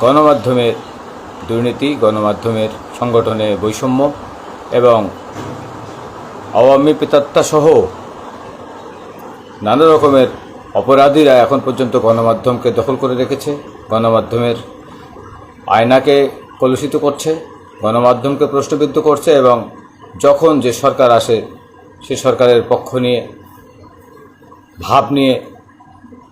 গণমাধ্যমের দুর্নীতি, গণমাধ্যমের সংগঠনে বৈষম্য এবং আওয়ামী পিতাত্তাসহ নানা রকমের অপরাধীরা এখন পর্যন্ত গণমাধ্যমকে দখল করে রেখেছে, গণমাধ্যমের আয়নাকে কলুষিত করছে, গণমাধ্যমকে প্রশ্নবিদ্ধ করছে এবং যখন যে সরকার আসে, সে সরকারের পক্ষ নিয়ে, ভাব নিয়ে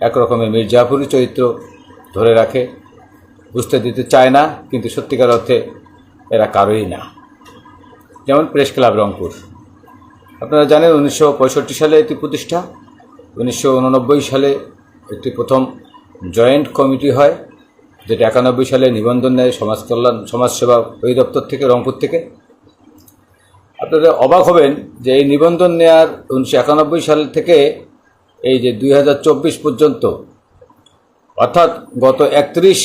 একরকমের মির্জাপুরি চরিত্র ধরে রাখে। বুঝতে দিতে চায় না, কিন্তু সত্যিকার অর্থে এরা কারোই না। যেমন প্রেস ক্লাব রংপুর। আপনারা জানেন উনিশশো পঁয়ষট্টি সালে এটি প্রতিষ্ঠা, উনিশশো উননব্বই সালে একটি প্রথম জয়েন্ট কমিটি হয়, যেটা একানব্বই সালে নিবন্ধন নেয় সমাজ কল্যাণ, সমাজসেবা অধিদপ্তর থেকে, রংপুর থেকে। আপনারা অবাক হবেন যে এই নিবন্ধন নেয়ার উনিশশো একানব্বই সাল থেকে এই যে দুই হাজার চব্বিশ পর্যন্ত, অর্থাৎ গত একত্রিশ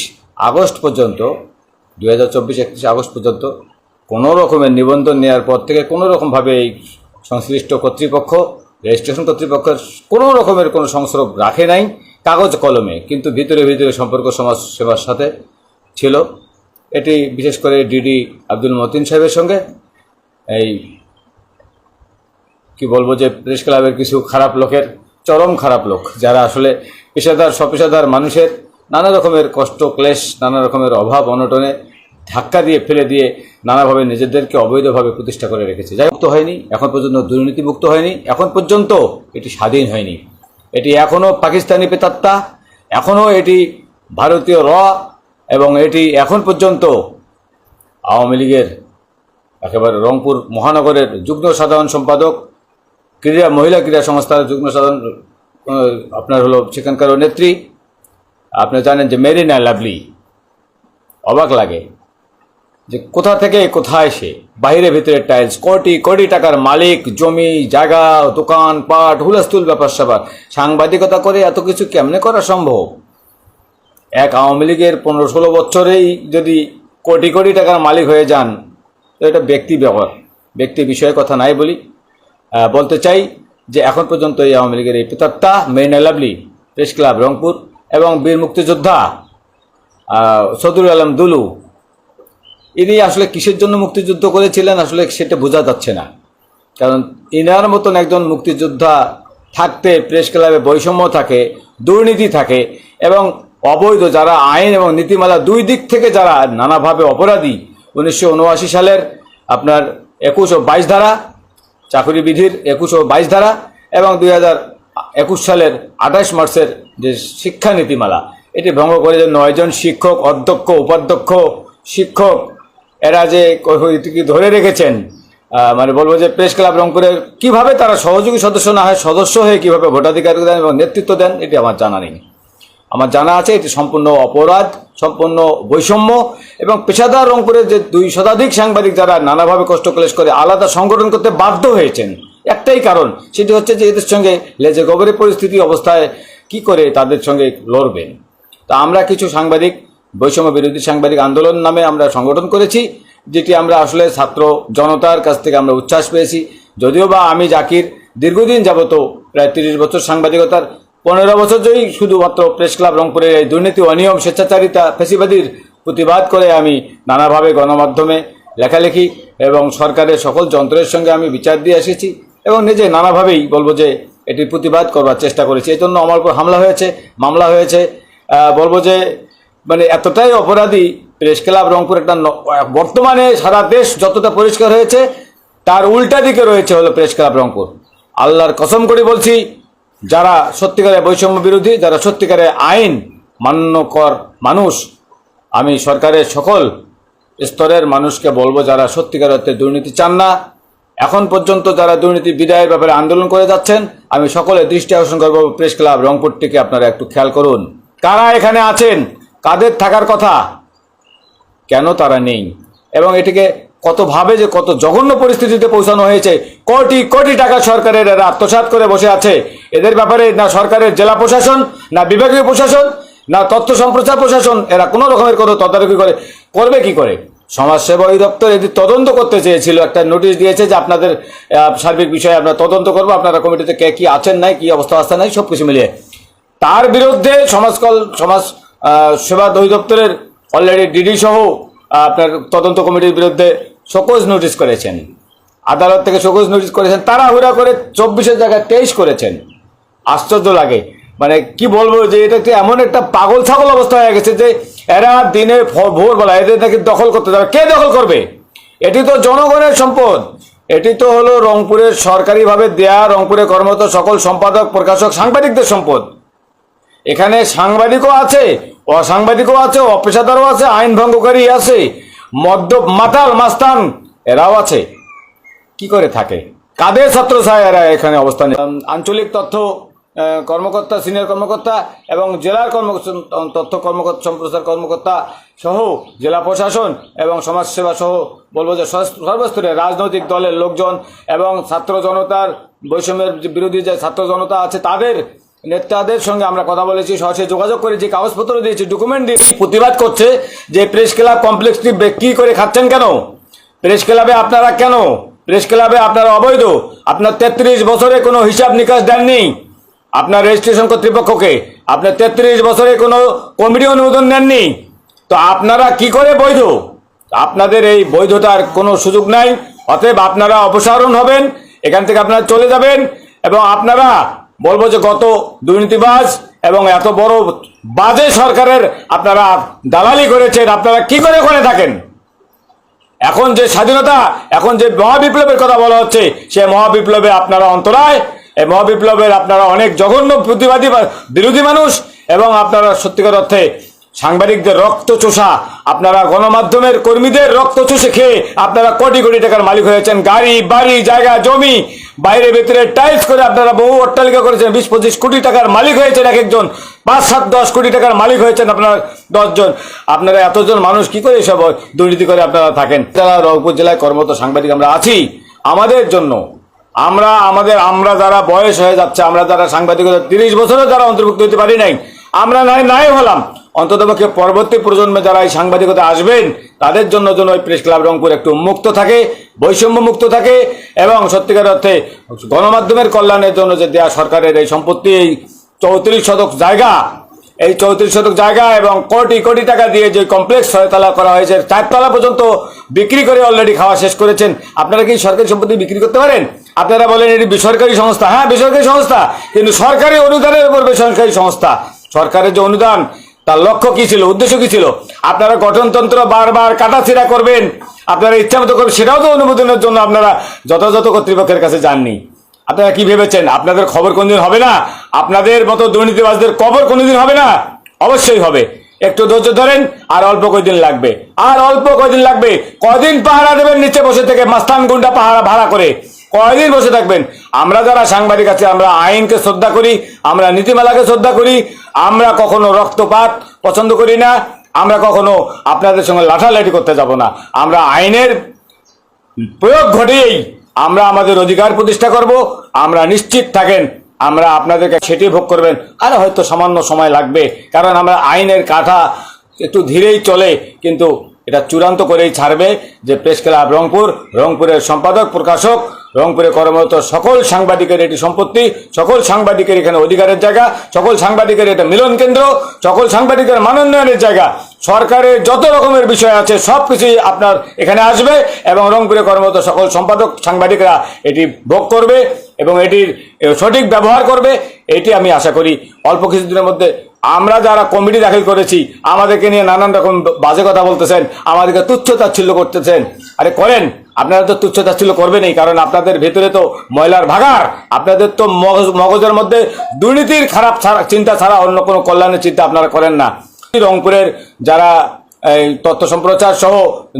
আগস্ট পর্যন্ত, দুই হাজার একত্রিশ আগস্ট পর্যন্ত কোনো রকমের নিবন্ধন নেওয়ার পর থেকে কোনো রকমভাবে এই সংশ্লিষ্ট কর্তৃপক্ষ রেজিস্ট্রেশন কর্তৃপক্ষের কোনো রকমের কোনো সংস্রব রাখে নাই, কাগজ কলমে, কিন্তু ভিতরে ভিতরে সম্পর্ক সমাজ সেবার সাথে ছিল। এটি বিশেষ করে ডিডি আব্দুল মতিন সাহেবের সঙ্গে। এই কি বলব যে প্রেস ক্লাবের কিছু খারাপ লোকের, চরম খারাপ লোক, যারা আসলে পেশাদার, স্বপেশাদার মানুষের নানা রকমের কষ্ট, ক্লেশ, নানা রকমের অভাব, অনটনে ধাক্কা দিয়ে, ফেলে দিয়ে নানাভাবে নিজেদেরকে অবৈধভাবে প্রতিষ্ঠা করে রেখেছে। যাই মুক্ত হয়নি, এখন পর্যন্ত দুর্নীতিমুক্ত হয়নি, এখন পর্যন্ত এটি স্বাধীন হয়নি। এটি এখনও পাকিস্তানি পেতাত্তা এখনও এটি ভারতীয় র এবং এটি এখন পর্যন্ত আওয়ামী লীগের একেবারে রংপুর মহানগরের যুগ্ম সাধারণ সম্পাদক, ক্রীড়া, মহিলা ক্রীড়া সংস্থার যুগ্ম সাধারণ আপনার হলো সেখানকার নেত্রী আপনি জানেন যে মেরিনা লাভলি অবাক লাগে যে কোথা থেকে কোথায় সে বাইরে ভিতরে টাইলস, কোটি কোটি টাকার মালিক, জমি, জায়গা, দোকান, পাট, হুলস্থুল ব্যাপার স্যাপার সাংবাদিকতা করে এত কিছু কেমনে করা সম্ভব? এক আওয়ামী লীগের পনেরো ষোলো বছরেই যদি কোটি কোটি টাকার মালিক হয়ে যান, তো এটা ব্যক্তি ব্যাপার। ব্যক্তি বিষয়ে কথা নাই বলি। বলতে চাই যে এখন পর্যন্ত এই আওয়ামী লীগের এই পিতাত্তা মেরিনা লাভলি, প্রেস ক্লাব রংপুর। এবং বীর মুক্তিযোদ্ধা সদুর আলম দুলু, ইনি আসলে কিসের জন্য মুক্তিযুদ্ধ করেছিলেন আসলে সেটা বোঝা যাচ্ছে না। কারণ ইনার মতন একজন মুক্তিযোদ্ধা থাকতে প্রেস ক্লাবে বৈষম্য থাকে, দুর্নীতি থাকে এবং অবৈধ যারা আইন এবং নীতিমালা দুই দিক থেকে যারা নানাভাবে অপরাধী, উনিশশো উনআশি সালের আপনার একুশ ও বাইশ ধারা চাকরি বিধির একুশ ও বাইশ ধারা এবং দুই হাজার একুশ সালের আঠাশ মার্চের যে শিক্ষা নীতিমালা এটি ভঙ্গ করে যে নয়জন শিক্ষক, অধ্যক্ষ, উপাধ্যক্ষ, শিক্ষক, এরা যে ধরে রেখেছেন মানে বলব যে প্রেস ক্লাব রংপুরের কীভাবে তারা সহযোগী সদস্য না হয়, সদস্য হয়ে কীভাবে ভোটাধিকার দেন এবং নেতৃত্ব দেন, এটি আমার জানা নেই। আমার জানা আছে এটি সম্পূর্ণ অপরাধ, সম্পূর্ণ বৈষম্য এবং পেশাদার রংপুরের যে দুই শতাধিক সাংবাদিক যারা নানাভাবে কষ্ট ক্লেশ করে আলাদা সংগঠন করতে বাধ্য হয়েছেন একটাই কারণ, সেটি হচ্ছে যে এদের সঙ্গে লেজে গবরের পরিস্থিতি অবস্থায় কি করে তাদের সঙ্গে লড়বেন। তা আমরা কিছু সাংবাদিক, বৈষম্য বিরোধী সাংবাদিক আন্দোলন নামে আমরা সংগঠন করেছি, যেটি আমরা আসলে ছাত্র জনতার কাছ থেকে আমরা উচ্ছ্বাস পেয়েছি। যদিও বা আমি জাকির দীর্ঘদিন যাবত প্রায় তিরিশ বছর সাংবাদিকতার, পনেরো বছর ধরেই শুধুমাত্র প্রেস ক্লাব রংপুরের এই দুর্নীতি, অনিয়ম, স্বেচ্ছাচারিতা, ফেসিবাদীর প্রতিবাদ করে আমি নানাভাবে গণমাধ্যমে লেখালেখি এবং সরকারের সকল যন্ত্রের সঙ্গে আমি বিচার দিয়ে এসেছি। এবং নিজে নানাভাবেই বলব যে এটির প্রতিবাদ করবার চেষ্টা করেছি। এই জন্য আমার উপর হামলা হয়েছে, মামলা হয়েছে। বলব যে মানে এতটাই অপরাধী প্রেস ক্লাব রংপুর একটা বর্তমানে সারা দেশ যতটা পরিষ্কার হয়েছে, তার উল্টা দিকে রয়েছে হলো প্রেস ক্লাব রংপুর। আল্লাহর কসম করে বলছি, যারা সত্যিকারের বৈষম্য বিরোধী, যারা সত্যিকারের আইন মান্যকর মানুষ, আমি সরকারের সকল স্তরের মানুষকে বলব, যারা সত্যিকার অর্থে দুর্নীতি চান না এখন পর্যন্ত যারা দুর্নীতি বিদায়ের ব্যাপারে আন্দোলন করে যাচ্ছেন, আমি সকলে দৃষ্টি আকর্ষণ করব প্রেস ক্লাব রংপুরটিকে আপনারা একটু খেয়াল করুন। কারা এখানে আছেন? কাদের থাকার কথা? কেন তারা নেই? এবং এটিকে কতভাবে যে কত জঘন্য পরিস্থিতিতে পৌঁছানো হয়েছে, কোটি কোটি টাকা সরকারের এরা আত্মসাৎ করে বসে আছে। এদের ব্যাপারে না সরকারের জেলা প্রশাসন, না বিভাগীয় প্রশাসন, না তথ্য সম্প্রচার প্রশাসন, এরা কোনো রকমের কোনো তদারকি করে, করবে কি করে? সমাজসেবা অধিদপ্তর এটি তদন্ত করতে চেয়েছিল। একটা নোটিশ দিয়েছে যে আপনাদের সার্বিক বিষয়ে আমরা তদন্ত করব। আপনারা কমিটিতে কে কি আছেন নাই, কি অবস্থা আছে নাই সব কিছু মিলিয়ে। তার বিরুদ্ধে সমাজ কল, সমাজ সেবা অধিদপ্তরের অলরেডি ডিডি সহ আপনার তদন্ত কমিটির বিরুদ্ধে শোকজ নোটিশ করেছেন। আদালত থেকে শোকজ নোটিশ করেছেন। তাড়াহুড়া করে চব্বিশের জায়গায় তেইশ করেছেন। আশ্চর্য লাগে। মানে কি বলব যে এটা এমন একটা পাগল ছাগল অবস্থা হয়ে গেছে যে এরা দিনে ভোরবেলা এদের নাকি দখল করতে যাবে। কে দখল করবে? এটি তো জনগণের সম্পদ। এটি তো হলো রংপুরের সরকারিভাবে দেয়া রংপুরে কর্মরত সকল সম্পাদক, প্রকাশক, সাংবাদিকদের সম্পদ। এখানে সাংবাদিকও আছে, অসাংবাদিকও আছে, অপেশাদারও আছে, আইন ভঙ্গকারী আছে, মদ্য মাতাল, মাস্তান, এরাও আছে। কি করে থাকে? কাদের ছাত্র এরা এখানে অবস্থান আঞ্চলিক তথ্য কর্মকর্তা, সিনিয়র কর্মকর্তা এবং জেলার কর্ম তথ্য কর্মকর্তা, সম্প্রচার কর্মকর্তা সহ জেলা প্রশাসন এবং সমাজসেবা সহ বলব যে সর্ব- সর্বস্তরে রাজনৈতিক দলের লোকজন এবং ছাত্র জনতার বৈষম্যের বিরোধী যে ছাত্র জনতা আছে তাদের নেতাদের সঙ্গে আমরা কথা বলেছি সরাসরি যোগাযোগ করেছি, কাগজপত্র দিয়েছি ডকুমেন্ট দিয়েছি, প্রতিবাদ করছে যে প্রেস ক্লাব কমপ্লেক্সটি বিক্রি করে খাচ্ছেন কেন? প্রেস ক্লাবে আপনারা কেন? প্রেস ক্লাবে আপনারা অবৈধ? আপনার তেত্রিশ বছরে কোনো হিসাব নিকাশ দেননি? আপনার রেজিস্ট্রেশন কর্তৃপক্ষকে আপনার তেত্রিশ বছরে কোনো কমিটি অনুমোদন নেননি। তো আপনারা কি করে বৈধ? আপনাদের এই বৈধতার কোনো সুযোগ নাই। অতএব আপনারা অপসারণ হবেন, এখান থেকে আপনারা চলে যাবেন এবং আপনারা বলব যে গত দুর্নীতিবাজ এবং এত বড় বাজে সরকারের আপনারা দালালি করেছেন, আপনারা কি করে করে থাকেন? এখন যে স্বাধীনতা, এখন যে মহাবিপ্লবের কথা বলা হচ্ছে, সে মহাবিপ্লবে আপনারা অন্তরায় এই মহাবিপ্লবের আপনারা অনেক জঘন্য প্রতিবাদী বিরোধী মানুষ এবং আপনারা সত্যিকার অর্থে সাংবাদিকদের রক্ত চোষা, আপনারা গণমাধ্যমের কর্মীদের রক্ত চুষে খেয়ে আপনারা কোটি কোটি টাকার মালিক হয়েছেন। গাড়ি, বাড়ি, জায়গা, জমি, বাইরে ভেতরে টাইলস করে আপনারা বহু অট্টালিকা করেছেন। বিশ, পঁচিশ কোটি টাকার মালিক হয়েছেন এক একজন। পাঁচ, সাত, দশ কোটি টাকার মালিক হয়েছেন আপনারা দশজন আপনারা এতজন মানুষ কি করে এসব দুর্নীতি করে আপনারা থাকেন? যারা রংপুর জেলায় কর্মরত সাংবাদিক আমরা আছি। আমাদের জন্য আমরা, আমাদের, আমরা যারা বয়স হয়ে যাচ্ছে, আমরা যারা সাংবাদিকতা তিরিশ বছরও যারা অন্তর্ভুক্ত হতে পারি নাই, আমরা নাই নাই হলাম। অন্ততপক্ষে পরবর্তী প্রজন্মে যারা এই সাংবাদিকতা আসবেন, তাদের জন্য যেন ওই প্রেস ক্লাব রংপুর একটু মুক্ত থাকে, বৈষম্য মুক্ত থাকে, এবং সত্যিকার অর্থে গণমাধ্যমের কল্যাণের জন্য যে দেয়া সরকারের এই সম্পত্তি, এই চৌত্রিশ শতক জায়গা এই চৌত্রিশ শতক জায়গা এবং কোটি কোটি টাকা দিয়ে যে কমপ্লেক্স ছয়তলা করা হয়েছে, চারতলা পর্যন্ত বিক্রি করে অলরেডি খাওয়া শেষ করেছেন। আপনারা কি সরকারি সম্পত্তি বিক্রি করতে পারেন? আপনারা বলেন এটি বেসরকারি সংস্থা। হ্যাঁ বেসরকারি সংস্থা, কিন্তু সরকারি অনুদানের উপর বেসরকারি সংস্থা। সরকারের যে অনুদান, তার লক্ষ্য কি ছিল? উদ্দেশ্য কি ছিল? আপনারা গঠনতন্ত্র বারবার কাটাছিড়া করবেন। আপনারা ইচ্ছা মতো করবেন, সেটাও তো অনুমোদনের জন্য আপনারা যথাযথ কর্তৃপক্ষের কাছে যাননি। আপনারা কি ভেবেছেন? আপনাদের খবর কোনদিন হবে না? আপনাদের মতো দুর্নীতিবাজদের কবর কোনদিন হবে না? অবশ্যই হবে। একটু ধৈর্য ধরেন, আর অল্প কয়দিন লাগবে। আর অল্প কয়দিন লাগবে। কয়দিন পাহারা দেবেন নিচে বসে থেকে, মাস্তান গুন্ডা পাহারা ভাড়া করে? কয়দিন বসে থাকবেন? আমরা যারা সাংবাদিক আছি, আমরা আইনকে শ্রদ্ধা করি, আমরা নীতিমালাকে শ্রদ্ধা করি, আমরা কখনো রক্তপাত পছন্দ করি না, আমরা কখনো আপনাদের সঙ্গে লাঠালাঠি করতে যাব না। আমরা আইনের প্রয়োগ ঘটেই আমরা আমাদের অধিকার প্রতিষ্ঠা করব, আমরা নিশ্চিত থাকেন, আমরা আপনাদেরকে সেটি ভোগ করবেন। আর হয়তো সামান্য সময় লাগবে, কারণ আমরা আইনের কাঠা একটু ধীরেই চলে, কিন্তু এটা চূড়ান্ত করেই ছাড়বে যে প্রেস ক্লাব রংপুর, রংপুরের সম্পাদক, প্রকাশক রংপুরে কর্মরত সকল সাংবাদিকের এটি সম্পত্তি, সকল সাংবাদিকের এখানে অধিকারের জায়গা, সকল সাংবাদিকের এটা মিলন কেন্দ্র, সকল সাংবাদিকের মানোন্নয়নের জায়গা। সরকারের যত রকমের বিষয় আছে সব কিছুই আপনার এখানে আসবে এবং রংপুরে কর্মরত সকল সম্পাদক, সাংবাদিকরা এটি ভোগ করবে এবং এটির সঠিক ব্যবহার করবে, এটি আমি আশা করি অল্প কিছুদিনের মধ্যে আমরা যারা কমিটি দাখিল করেছি, আমাদেরকে নিয়ে নানান রকম বাজে কথা বলতেছেন, আমাদেরকে তুচ্ছ তাচ্ছিল্য করতেছেন। আরে করেন। আপনারা তো তুচ্ছ তাচ্ছিল্য করবেনই কারণ আপনাদের ভেতরে তো ময়লার ভাগার আপনাদের তো মগজ, মগজের মধ্যে দুর্নীতির খারাপ ছাড়া, চিন্তা ছাড়া অন্য কোনো কল্যাণের চিন্তা আপনারা করেন না। রংপুরের যারা, এই তথ্য সম্প্রচার সহ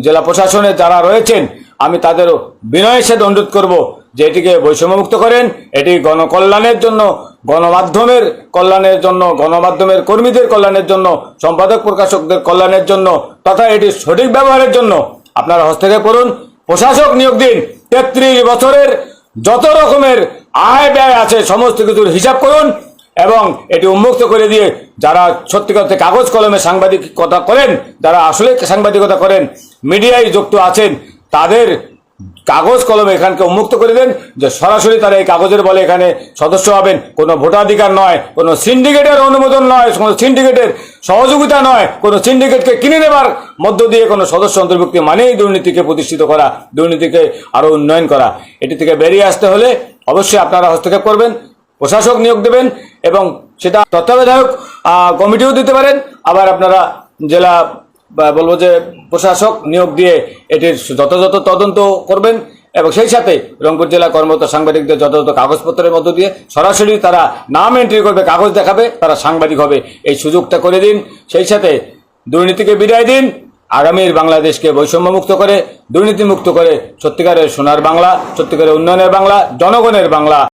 জেলা প্রশাসনের যারা রয়েছেন, আমি তাদের বিনয়ের সাথে অনুরোধ করব যে এটিকে বৈষম্যমুক্ত করেন। এটি গণকল্যাণের জন্য, গণমাধ্যমের কল্যাণের জন্য, গণমাধ্যমের কর্মীদের কল্যাণের জন্য, সম্পাদক প্রকাশকদের কল্যাণের জন্য, তথা এটি সঠিক ব্যবহারের জন্য আপনারা হস্তক্ষেপ করুন। প্রশাসক নিয়োগ দিন। তেত্রিশ বছরের যত রকমের আয় ব্যয় আছে, সমস্ত কিছুর হিসাব করুন এবং এটি উন্মুক্ত করে দিয়ে যারা সত্যিকার কাগজ কলমে সাংবাদিকতা করেন, যারা আসলে সাংবাদিকতা করেন, মিডিয়ায় যুক্ত আছেন, তাদের কাগজ কলম এখানকে উন্মুক্ত করে দেন, যে সরাসরি তারা এই কাগজের বলে এখানে সদস্য হবেন। কোনো ভোটাধিকার নয়, কোনো সিন্ডিকেটের অনুমোদন নয়, কোনো সিন্ডিকেটের সহযোগিতা নয়, কোনো সিন্ডিকেটকে কিনে নেবার মধ্য দিয়ে কোনো সদস্য অন্তর্ভুক্তি মানেই দুর্নীতিকে প্রতিষ্ঠিত করা, দুর্নীতিকে আরও উন্নয়ন করা। এটি থেকে বেরিয়ে আসতে হলে অবশ্যই আপনারা হস্তক্ষেপ করবেন, প্রশাসক নিয়োগ দেবেন এবং সেটা তত্ত্বাবধায়ক কমিটিও দিতে পারেন। আবার আপনারা জেলা বলব যে প্রশাসক নিয়োগ দিয়ে এটির যথাযথ তদন্ত করবেন এবং সেই সাথে রংপুর জেলা কর্মরত সাংবাদিকদের যথাযথ কাগজপত্রের মধ্য দিয়ে সরাসরি তারা নাম এন্ট্রি করবে, কাগজ দেখাবে, তারা সাংবাদিক হবে। এই সুযোগটা করে দিন। সেই সাথে দুর্নীতিকে বিদায় দিন। আগামীর বাংলাদেশকে বৈষম্যমুক্ত করে, দুর্নীতিমুক্ত করে সত্যিকারের সোনার বাংলা, সত্যিকারের উন্নয়নের বাংলা, জনগণের বাংলা।